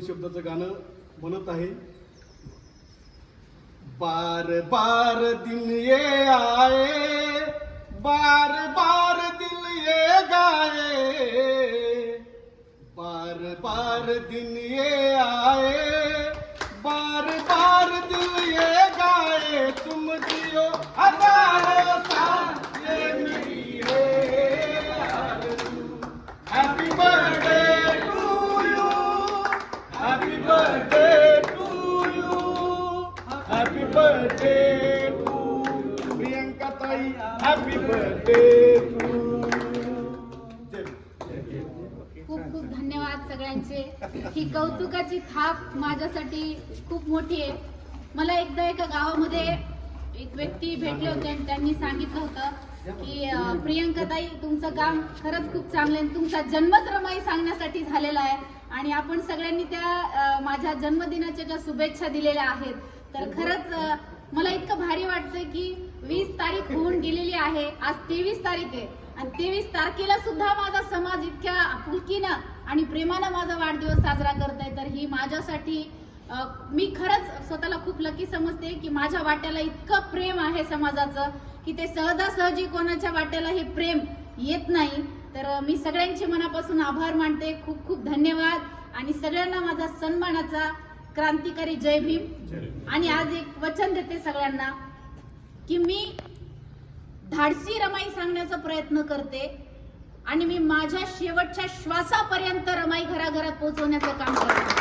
शब्दाचं गाणं म्हणत आहे. बार बार दिन ये आए बार बार दिल ये गाए बार बार दिन ये आए बार बार दिल बर्थडे टू प्रियंका ताई बर्थडे टू खूप खूप धन्यवाद सगळ्यांचे. ही कौतुकाची थाप माझ्यासाठी खूप मोठी आहे. मला एकदा एका गावामध्ये एक व्यक्ती भेटले होते आणि त्यांनी सांगितलं होतं की प्रियंकाताई तुमचं काम खरंच खूप चांगलं आहे. तुमचा जन्मच रमाई सांगण्यासाठी झालेला आहे. आणि आपण सगळ्यांनी त्या माझ्या जन्मदिनाच्या ज्या शुभेच्छा दिलेल्या आहेत तर खरंच मला इतकं भारी वाटतं की वीस तारीख होऊन गेलेली आहे. आज तेवीस तारीख आहे. आणि तेवीस तारखेला सुद्धा माझा समाज इतक्या आपुलकीनं आणि प्रेमानं माझा वाढदिवस साजरा करत आहे तर ही माझ्यासाठी मी खरंच स्वतःला खूप लकी समजते की माझ्या वाट्याला इतकं प्रेम आहे समाजाचं की ते सहजासहजी कोणाच्या वाट्याला हे प्रेम येत नाही. तर मी सगळ्यांचे मनापासून आभार मानते. खूप खूप धन्यवाद. आणि सगळ्यांना माझा सन्मानाचा क्रांतिकारी जय भीम. आणि आज एक वचन देते सगळ्यांना की मी धाडसी रमाई सांगण्याचा प्रयत्न करते आणि मी माझ्या शेवटच्या श्वासापर्यंत रमाई घराघरात पोहोचवण्याचं काम करते.